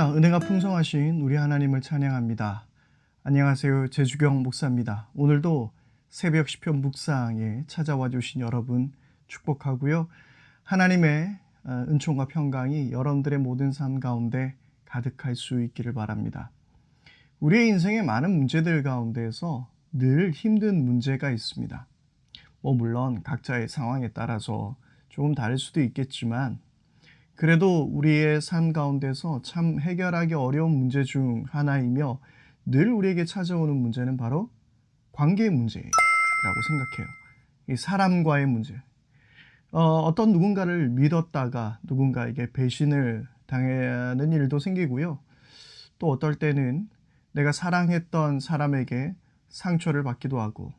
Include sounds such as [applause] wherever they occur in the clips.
할렐루야, 은혜가 풍성하신 우리 하나님을 찬양합니다. 안녕하세요. 제주경 목사입니다. 오늘도 새벽 시편 묵상에 찾아와 주신 여러분 축복하고요. 하나님의 어, 은총과 평강이 여러분들의 모든 삶 가운데 가득할 수 있기를 바랍니다. 우리의 인생의 많은 문제들 가운데에서 늘 힘든 문제가 있습니다. 뭐 물론 각자의 상황에 따라서 조금 다를 수도 있겠지만 그래도 우리의 삶 가운데서 참 해결하기 어려운 문제 중 하나이며 늘 우리에게 찾아오는 문제는 바로 관계의 문제라고 생각해요. 이 사람과의 문제. 어, 떤 누군가를 믿었다가 누군가에게 배신을 당하는 일도 생기고요. 또 어떨 때는 내가 사랑했던 사람에게 상처를 받기도 하고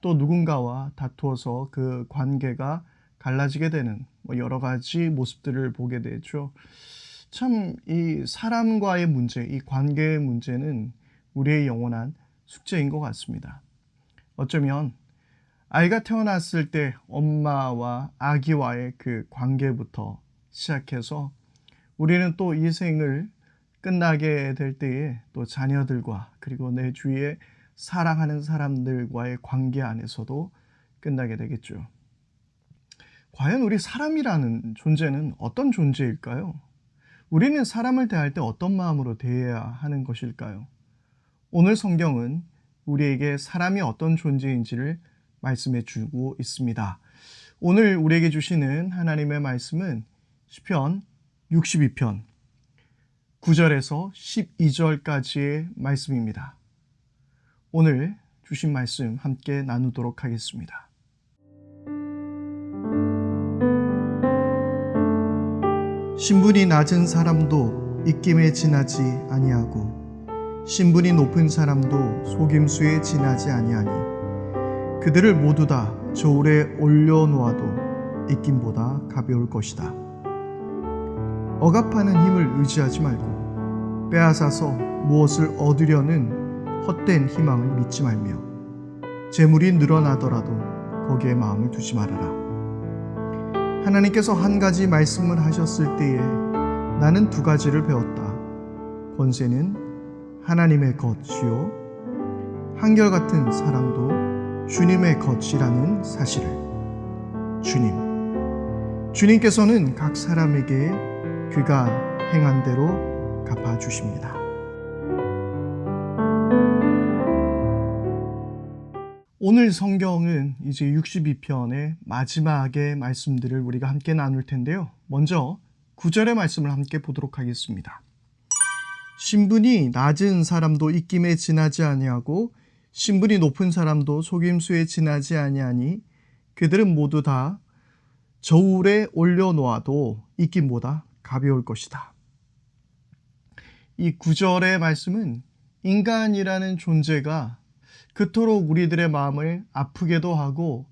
또 누군가와 다투어서 그 관계가 갈라지게 되는 뭐 여러 가지 모습들을 보게 되죠. 참 이 사람과의 문제, 이 관계의 문제는 우리의 영원한 숙제인 것 같습니다. 어쩌면 아이가 태어났을 때 엄마와 아기와의 그 관계부터 시작해서 우리는 또 이 생을 끝나게 될 때에 또 자녀들과 그리고 내 주위에 사랑하는 사람들과의 관계 안에서도 끝나게 되겠죠. 과연 우리 사람이라는 존재는 어떤 존재일까요? 우리는 사람을 대할 때 어떤 마음으로 대해야 하는 것일까요? 오늘 성경은 우리에게 사람이 어떤 존재인지를 말씀해 주고 있습니다. 오늘 우리에게 주시는 하나님의 말씀은 시편 62편 9절에서 12절까지의 말씀입니다. 오늘 주신 말씀 함께 나누도록 하겠습니다. 신분이 낮은 사람도 입김에 지나지 아니하고 신분이 높은 사람도 속임수에 지나지 아니하니 그들을 모두 다 저울에 올려놓아도 입김보다 가벼울 것이다. 억압하는 힘을 의지하지 말고 빼앗아서 무엇을 얻으려는 헛된 희망을 믿지 말며 재물이 늘어나더라도 거기에 마음을 두지 말아라. 하나님께서 한 가지 말씀을 하셨을 때에 나는 두 가지를 배웠다. 권세는 하나님의 것이요. 한결같은 사랑도 주님의 것이라는 사실을. 주님. 주님께서는 각 사람에게 그가 행한 대로 갚아주십니다. 오늘 성경은 이제 62편의 마지막의 말씀들을 우리가 함께 나눌 텐데요. 먼저 9절의 말씀을 함께 보도록 하겠습니다. 신분이 낮은 사람도 입김에 지나지 아니하고 신분이 높은 사람도 속임수에 지나지 아니하니 그들은 모두 다 저울에 올려놓아도 입김보다 가벼울 것이다. 이 9절의 말씀은 인간이라는 존재가 그토록 우리들의 마음을 아프게도 하고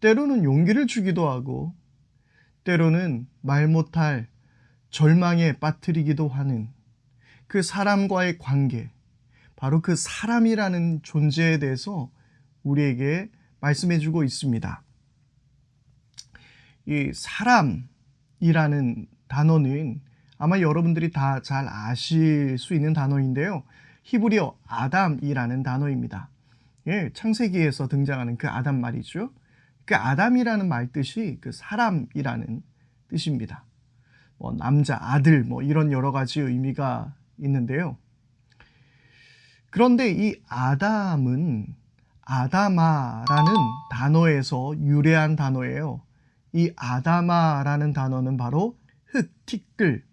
때로는 용기를 주기도 하고 때로는 말 못할 절망에 빠뜨리기도 하는 그 사람과의 관계, 바로 그 사람이라는 존재에 대해서 우리에게 말씀해 주고 있습니다. 이 사람이라는 단어는 아마 여러분들이 다 잘 아실 수 있는 단어인데요. 히브리어 아담이라는 단어입니다. 예, 창세기에서 등장하는 그 아담 말이죠. 그 아담이라는 말 뜻이 그 사람이라는 뜻입니다. 뭐 남자, 아들, 뭐 이런 여러 가지 의미가 있는데요. 그런데 이 아담은 아다마라는 단어에서 유래한 단어예요. 이 아다마라는 단어는 바로 흙, 티끌,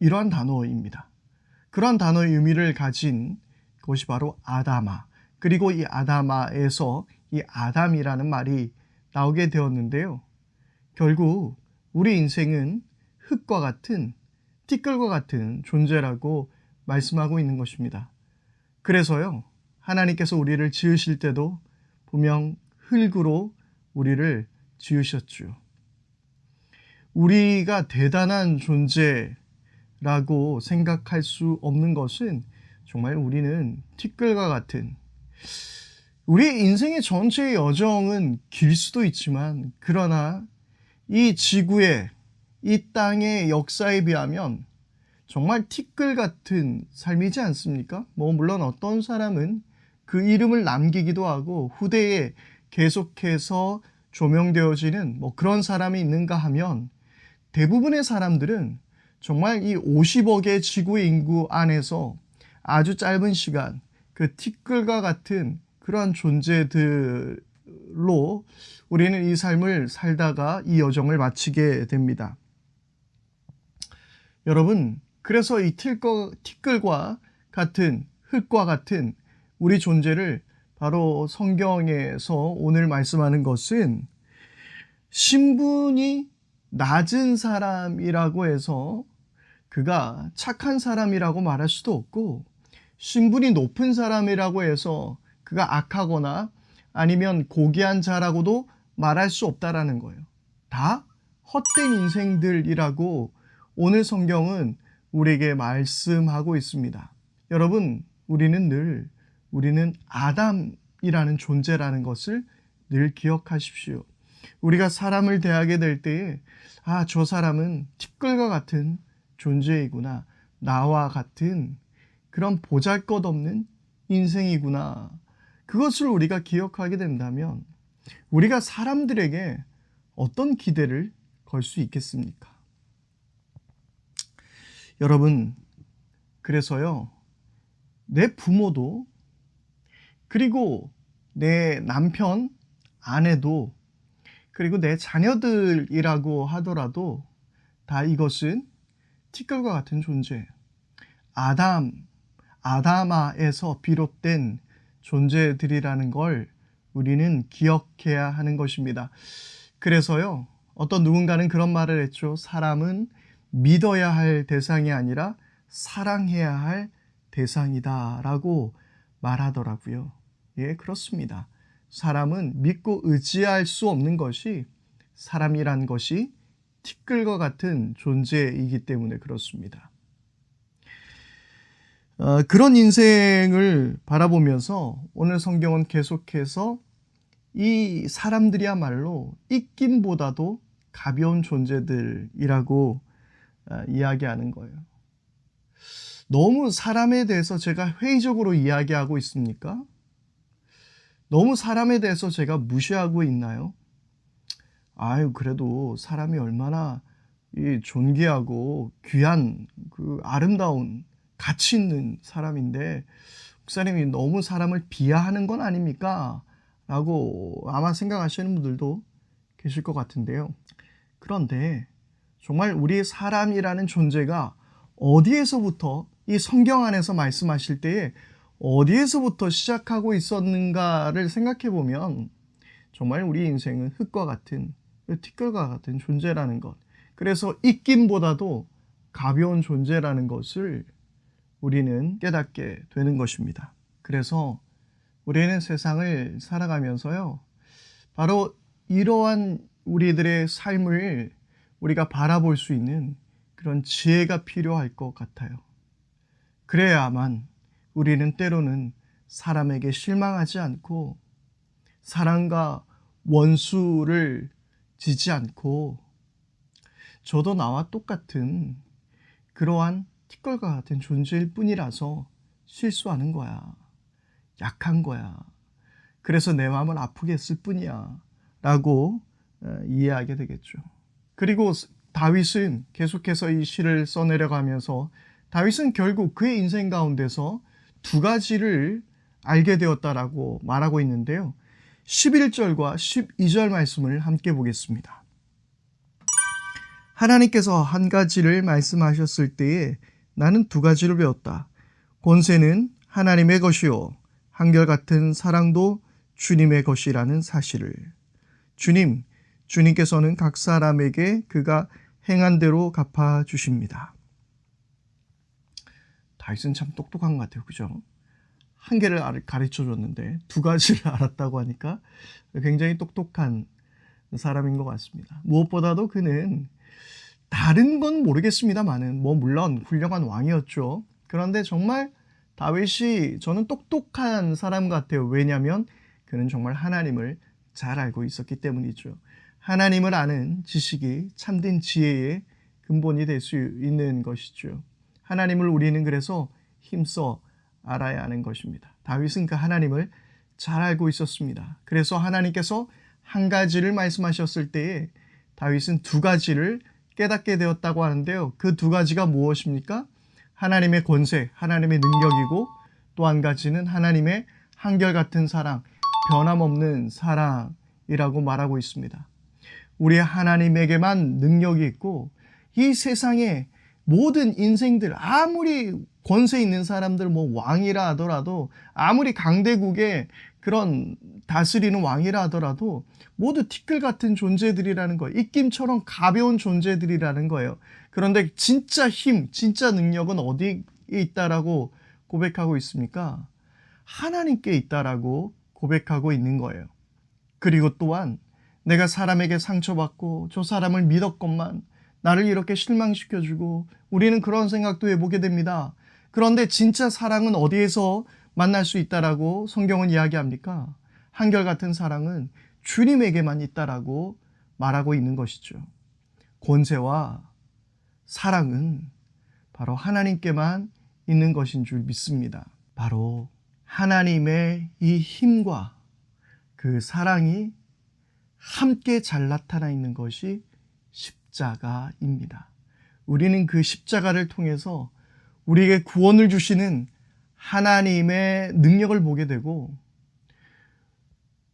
이러한 단어입니다. 그러한 단어의 의미를 가진 것이 바로 아다마. 그리고 이 아다마에서 이 아담이라는 말이 나오게 되었는데요. 결국 우리 인생은 흙과 같은 티끌과 같은 존재라고 말씀하고 있는 것입니다. 그래서요, 하나님께서 우리를 지으실 때도 분명 흙으로 우리를 지으셨죠. 우리가 대단한 존재라고 생각할 수 없는 것은 정말 우리는 티끌과 같은 우리 인생의 전체의 여정은 길 수도 있지만 그러나 이 지구의 이 땅의 역사에 비하면 정말 티끌 같은 삶이지 않습니까? 뭐 물론 어떤 사람은 그 이름을 남기기도 하고 후대에 계속해서 조명되어지는 뭐 그런 사람이 있는가 하면 대부분의 사람들은 정말 이 50억의 지구 인구 안에서 아주 짧은 시간 그 티끌과 같은 그러한 존재들로 우리는 이 삶을 살다가 이 여정을 마치게 됩니다. 여러분, 그래서 이 티끌, 티끌과 같은 흙과 같은 우리 존재를 바로 성경에서 오늘 말씀하는 것은 신분이 낮은 사람이라고 해서 그가 착한 사람이라고 말할 수도 없고 신분이 높은 사람이라고 해서 그가 악하거나 아니면 고귀한 자라고도 말할 수 없다라는 거예요. 다 헛된 인생들이라고 오늘 성경은 우리에게 말씀하고 있습니다. 여러분, 우리는 늘 우리는 아담이라는 존재라는 것을 늘 기억하십시오. 우리가 사람을 대하게 될 때에 아, 저 사람은 티끌과 같은 존재이구나. 나와 같은 그런 보잘 것 없는 인생이구나. 그것을 우리가 기억하게 된다면 우리가 사람들에게 어떤 기대를 걸 수 있겠습니까? 여러분, 그래서요, 내 부모도, 그리고 내 남편, 아내도, 그리고 내 자녀들이라고 하더라도 다 이것은 티끌과 같은 존재. 아담, 아다마에서 비롯된 존재들이라는 걸 우리는 기억해야 하는 것입니다. 그래서요, 어떤 누군가는 그런 말을 했죠. 사람은 믿어야 할 대상이 아니라 사랑해야 할 대상이다. 라고 말하더라고요. 예, 그렇습니다. 사람은 믿고 의지할 수 없는 것이 사람이란 것이 티끌과 같은 존재이기 때문에 그렇습니다. 어, 그런 인생을 바라보면서 오늘 성경은 계속해서 이 사람들이야말로 입김보다도 가벼운 존재들이라고 어, 이야기하는 거예요. 너무 사람에 대해서 제가 회의적으로 이야기하고 있습니까? 너무 사람에 대해서 제가 무시하고 있나요? 아유, 그래도 사람이 얼마나 이 존귀하고 귀한 그 아름다운 가치 있는 사람인데 목사님이 너무 사람을 비하하는 건 아닙니까? 라고 아마 생각하시는 분들도 계실 것 같은데요. 그런데 정말 우리 사람이라는 존재가 어디에서부터 이 성경 안에서 말씀하실 때에 어디에서부터 시작하고 있었는가를 생각해 보면 정말 우리 인생은 흙과 같은 티끌과 같은 존재라는 것. 그래서 입김보다도 가벼운 존재라는 것을 우리는 깨닫게 되는 것입니다. 그래서 우리는 세상을 살아가면서요. 바로 이러한 우리들의 삶을 우리가 바라볼 수 있는 그런 지혜가 필요할 것 같아요. 그래야만 우리는 때로는 사람에게 실망하지 않고 사랑과 원수를 지지 않고 저도 나와 똑같은 그러한 티끌과 같은 존재일 뿐이라서 실수하는 거야. 약한 거야. 그래서 내 마음을 아프게 했을 뿐이야. 라고 어, 이해하게 되겠죠. 그리고 다윗은 계속해서 이 시를 써내려가면서 다윗은 결국 그의 인생 가운데서 두 가지를 알게 되었다라고 말하고 있는데요. 11절과 12절 말씀을 함께 보겠습니다. 하나님께서 한 가지를 말씀하셨을 때에 나는 두 가지를 배웠다. 권세는 하나님의 것이요. 한결같은 사랑도 주님의 것이라는 사실을. 주님, 주님께서는 각 사람에게 그가 행한 대로 갚아 주십니다. 다윗은 참 똑똑한 것 같아요. 그죠? 한 개를 가르쳐 줬는데 두 가지를 [laughs] 알았다고 하니까 굉장히 똑똑한 사람인 것 같습니다. 무엇보다도 그는 다른 건 모르겠습니다만은 뭐 물론 훌륭한 왕이었죠. 그런데 정말 다윗이 저는 똑똑한 사람 같아요. 왜냐하면 그는 정말 하나님을 잘 알고 있었기 때문이죠. 하나님을 아는 지식이 참된 지혜의 근본이 될 수 있는 것이죠. 하나님을 우리는 그래서 힘써 알아야 하는 것입니다. 다윗은 그 하나님을 잘 알고 있었습니다. 그래서 하나님께서 한 가지를 말씀하셨을 때에 다윗은 두 가지를 깨닫게 되었다고 하는데요. 그 두 가지가 무엇입니까? 하나님의 권세, 하나님의 능력이고 또 한 가지는 하나님의 한결같은 사랑, 변함없는 사랑이라고 말하고 있습니다. 우리 하나님에게만 능력이 있고 이 세상에 모든 인생들 아무리 권세 있는 사람들 뭐 왕이라 하더라도 아무리 강대국의 그런 다스리는 왕이라 하더라도 모두 티끌 같은 존재들이라는 거예요. 입김처럼 가벼운 존재들이라는 거예요. 그런데 진짜 힘, 진짜 능력은 어디에 있다라고 고백하고 있습니까? 하나님께 있다라고 고백하고 있는 거예요. 그리고 또한 내가 사람에게 상처받고 저 사람을 믿었건만 나를 이렇게 실망시켜주고 우리는 그런 생각도 해보게 됩니다. 그런데 진짜 사랑은 어디에서 만날 수 있다라고 성경은 이야기합니까? 한결같은 사랑은 주님에게만 있다라고 말하고 있는 것이죠. 권세와 사랑은 바로 하나님께만 있는 것인 줄 믿습니다. 바로 하나님의 이 힘과 그 사랑이 함께 잘 나타나 있는 것이 십자가입니다. 우리는 그 십자가를 통해서 우리에게 구원을 주시는 하나님의 능력을 보게 되고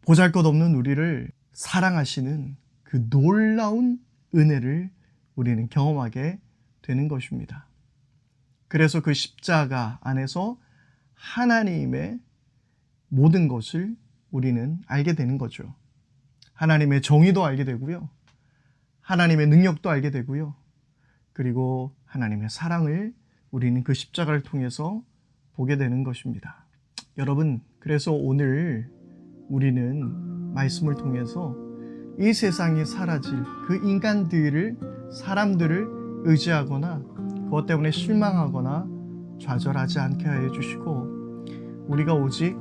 보잘 것 없는 우리를 사랑하시는 그 놀라운 은혜를 우리는 경험하게 되는 것입니다. 그래서 그 십자가 안에서 하나님의 모든 것을 우리는 알게 되는 거죠. 하나님의 정의도 알게 되고요. 하나님의 능력도 알게 되고요. 그리고 하나님의 사랑을 우리는 그 십자가를 통해서 보게 되는 것입니다. 여러분, 그래서 오늘 우리는 말씀을 통해서 이 세상에 사라질 그 인간들을, 사람들을 의지하거나 그것 때문에 실망하거나 좌절하지 않게 하여 주시고 우리가 오직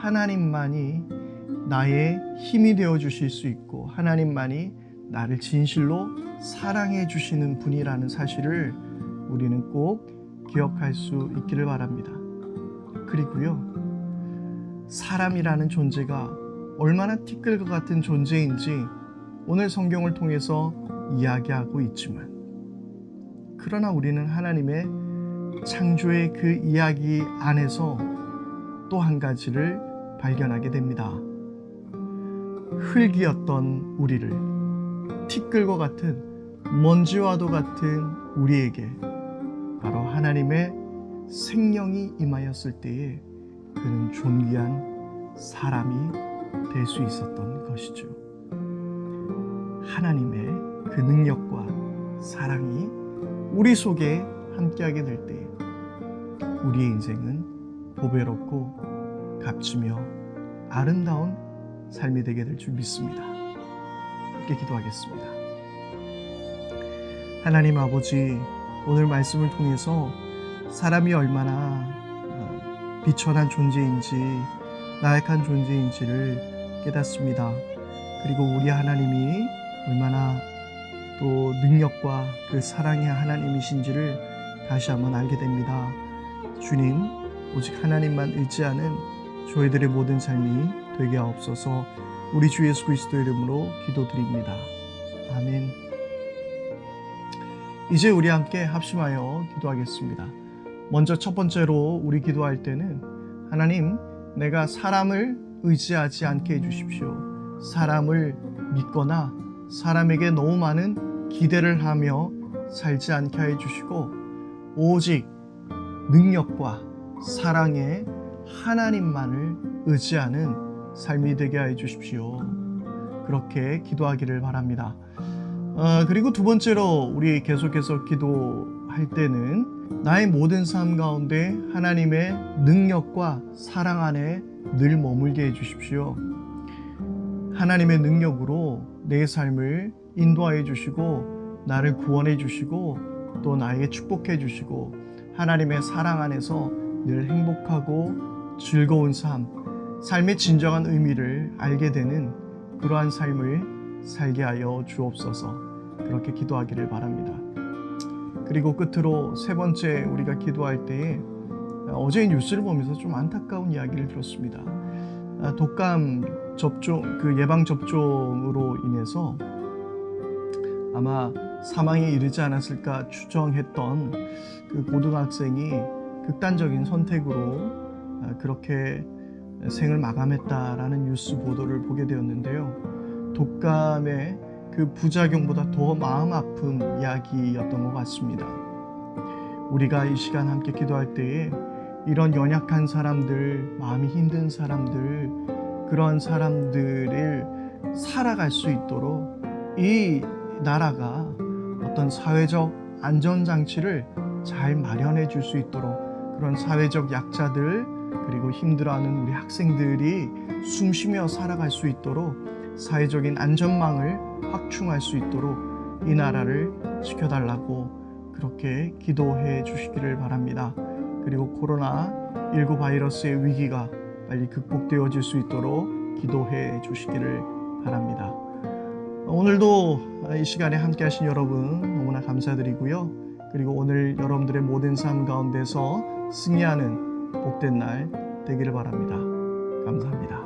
하나님만이 나의 힘이 되어 주실 수 있고 하나님만이 나를 진실로 사랑해 주시는 분이라는 사실을 우리는 꼭 기억할 수 있기를 바랍니다. 그리고요, 사람이라는 존재가 얼마나 티끌과 같은 존재인지 오늘 성경을 통해서 이야기하고 있지만, 그러나 우리는 하나님의 창조의 그 이야기 안에서 또 한 가지를 발견하게 됩니다. 흙이었던 우리를 티끌과 같은 먼지와도 같은 우리에게 바로 하나님의 생명이 임하였을 때에 그는 존귀한 사람이 될 수 있었던 것이죠. 하나님의 그 능력과 사랑이 우리 속에 함께하게 될때 우리의 인생은 보배롭고 값지며 아름다운 삶이 되게 될 줄 믿습니다. 함께 기도하겠습니다. 하나님 아버지, 오늘 말씀을 통해서 사람이 얼마나 어, 비천한 존재인지 나약한 존재인지를 깨닫습니다. 그리고 우리 하나님이 얼마나 또 능력과 그 사랑의 하나님이신지를 다시 한번 알게 됩니다. 주님, 오직 하나님만 의지하는 저희들의 모든 삶이 되게 하옵소서 우리 주 예수 그리스도 이름으로 기도드립니다. 아멘. 이제 우리 함께 합심하여 기도하겠습니다. 먼저 첫 번째로 우리 기도할 때는 하나님, 내가 사람을 의지하지 않게 해주십시오. 사람을 믿거나 사람에게 너무 많은 기대를 하며 살지 않게 해주시고 오직 능력과 사랑의 하나님만을 의지하는 삶이 되게 해 주십시오. 그렇게 기도하기를 바랍니다. 어, 그리고 두 번째로 우리 계속해서 기도할 때는 나의 모든 삶 가운데 하나님의 능력과 사랑 안에 늘 머물게 해 주십시오. 하나님의 능력으로 내 삶을 인도하여 주시고 나를 구원해 주시고 또 나에게 축복해 주시고 하나님의 사랑 안에서 늘 행복하고 즐거운 삶, 삶의 진정한 의미를 알게 되는 그러한 삶을 살게 하여 주옵소서 그렇게 기도하기를 바랍니다. 그리고 끝으로 세 번째 우리가 기도할 때에 어제 뉴스를 보면서 좀 안타까운 이야기를 들었습니다. 아, 독감 접종 그 예방 접종으로 인해서 아마 사망에 이르지 않았을까 추정했던 그 고등학생이 극단적인 선택으로 아, 그렇게 생을 마감했다라는 뉴스 보도를 보게 되었는데요. 독감의 그 부작용보다 더 마음 아픈 이야기였던 것 같습니다. 우리가 이 시간 함께 기도할 때에 이런 연약한 사람들, 마음이 힘든 사람들, 그런 사람들을 살아갈 수 있도록 이 나라가 어떤 사회적 안전장치를 잘 마련해 줄 수 있도록 그런 사회적 약자들 그리고 힘들어하는 우리 학생들이 숨쉬며 살아갈 수 있도록 사회적인 안전망을 확충할 수 있도록 이 나라를 지켜달라고 그렇게 기도해 주시기를 바랍니다. 그리고 코로나19 바이러스의 위기가 빨리 극복되어질 수 있도록 기도해 주시기를 바랍니다. 오늘도 이 시간에 함께 하신 여러분 너무나 감사드리고요. 그리고 오늘 여러분들의 모든 삶 가운데서 승리하는 복된 날 되기를 바랍니다. 감사합니다.